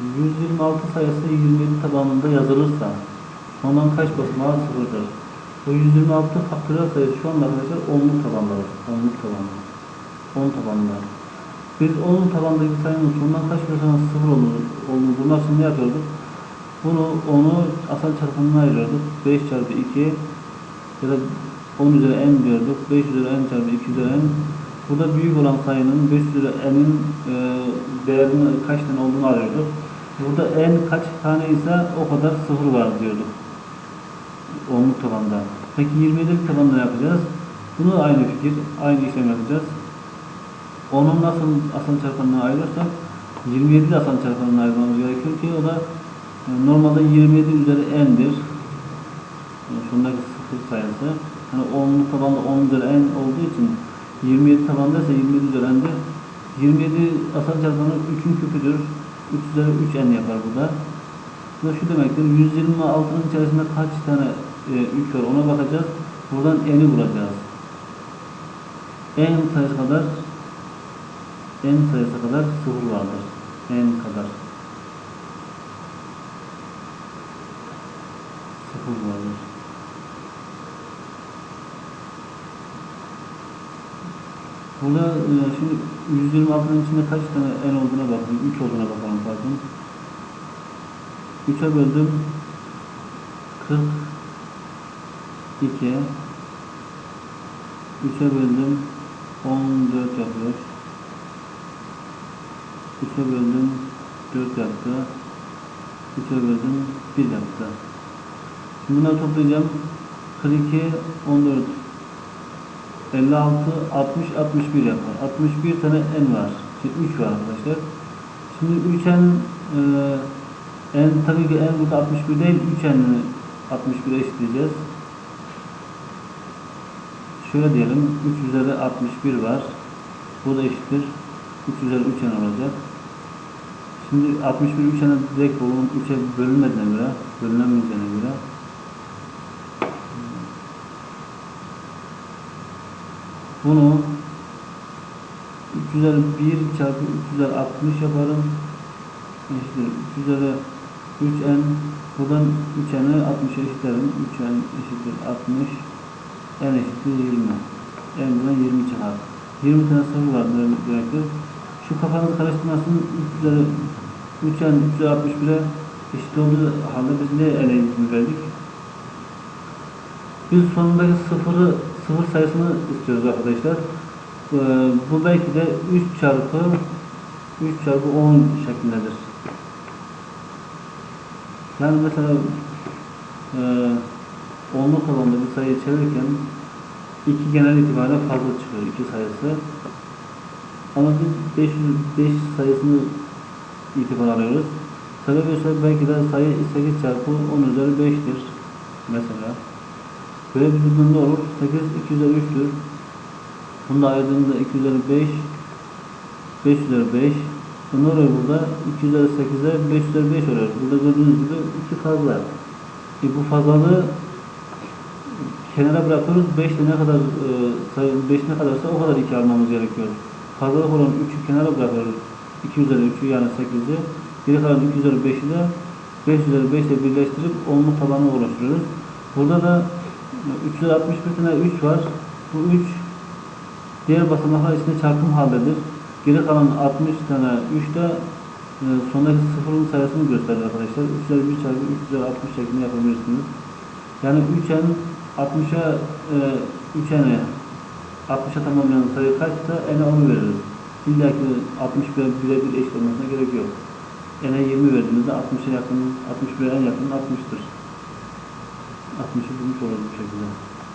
126 sayısı 27 tabanında yazılırsa sondan kaç basamağı sıfırdır? O 126 faktöriyel sayısı şu anda arkadaşlar onluk tabandadır. Onluk tabanda. 10 tabanında. Biz 10 tabandaki sayının sondan kaç basamağı sıfır olur, olur bulmak için ne yapıyorduk? Bunu onu asal çarpanına ayırıyorduk. 5 çarpı 2 ya da 10 üzeri n diyorduk. 5 üzeri n çarpı 2 üzeri n. Burada büyük olan sayının 5 üzeri n'in e, değerini kaç tane olduğunu arıyorduk. Burada n kaç tane ise o kadar sıfır var diyorduk. Onluk tabanda. Peki 27'lik tabanda yapacağız? Bunu aynı fikir, aynı işlem yapacağız. Onun nasıl asal çarpanına ayırırsak 27 de asal çarpanına ayırmamız gerekiyor ki o da e, normalde 27 üzeri n'dir. Yani şundaki sıfır sayısı. Hani onluk tabanda 10 üzeri n olduğu için 27 tabanda ise 27 üzeri n'dir. 27 asal çarpanı 3'ün küpüdür. 3 üzeri 3 n yapar bu da. Bu da şu demektir. 126'nın içerisinde kaç tane e, 3 var ona bakacağız. Buradan n'i bulacağız. n sayısı kadar n sayısı kadar sıfır vardır. n kadar. Sıfır vardır. Burada e, şimdi 126'nın içinde kaç tane n olduğuna bakalım. 3 olduğuna bakalım pardon. 3'e böldüm. 42 3'e böldüm. 14 yapıyor. 3'e böldüm. 4 yaptı. 3'e böldüm. 1 yaptı. Şimdi bunları toplayacağım. 42, 14, 56, 60, 61 yapar. 61 tane n var. Şimdi 3 var arkadaşlar. Şimdi 3n e, n tabii ki n burada 61 değil. 3n'i 61'e eşitleyeceğiz. Şöyle diyelim. 3 üzeri 61 var. Bu da eşittir. 3 üzeri 3n olacak. Şimdi 61 3n'e direkt bulun 3'e bölünmediğine göre, bölünemeyeceğine göre Bunu 3 üzeri 1 çarpı 3 üzeri 60 yaparım. Eşittir 3 üzeri 3n. Buradan 3n'i 60'a eşitlerim. 3n eşittir 60. n eşittir 20. n buradan 20 çıkar. 20 tane sıfır var demektir. Şu kafanızı karıştırmasın 3 üzeri 3n 3 üzeri 61'e eşit olduğu halde biz ne ele verdik? Biz sonundaki sıfırı sıfır sayısını istiyoruz arkadaşlar. Ee, bu belki de 3 çarpı 3 çarpı 10 şeklindedir. Yani mesela e, onluk tabanda bir sayıyı çevirirken 2 genel itibariyle fazla çıkıyor 2 sayısı. Ama biz 500, 5 sayısını itibar alıyoruz. Sebebi ise belki de sayı 8 çarpı 10 üzeri 5'tir. Mesela. Böyle durumda olur. 8 2 üzeri 3'tür. Bunu da ayırdığımızda 2 üzeri 5 5 üzeri 5 ne oluyor burada? 2 üzeri 8'e 5 üzeri 5 oluyor. Burada gördüğünüz gibi 2 fazla. E bu fazlalığı kenara bırakıyoruz. 5 de ne kadar e, sayı 5 ne kadarsa o kadar 2 almamız gerekiyor. Fazlalık olan 3'ü kenara bırakıyoruz. 2 üzeri 3'ü yani 8'i. Geri kalan 2 üzeri 5'i de 5 üzeri 5 ile birleştirip onluk tabanı oluşturuyoruz. Burada da 361 tane 3 var. Bu 3 diğer basamaklar içinde çarpım haldedir. Geri kalan 60 tane 3 de e, sondaki sıfırın sayısını gösterir arkadaşlar. 3 üzeri 1 çarpı 3 üzeri 60 şeklinde yapabilirsiniz. Yani 3n 60'a e, 3n'e 60'a tamamlayan sayı kaçsa n'e 10'u veririz. İlla ki 60 birebir eşit olmasına gerek yok. n'e 20 verdiğinizde 60'a yakın, 61'e en yakın 60'tır. 60'ı bulmuş oluruz bu şekilde.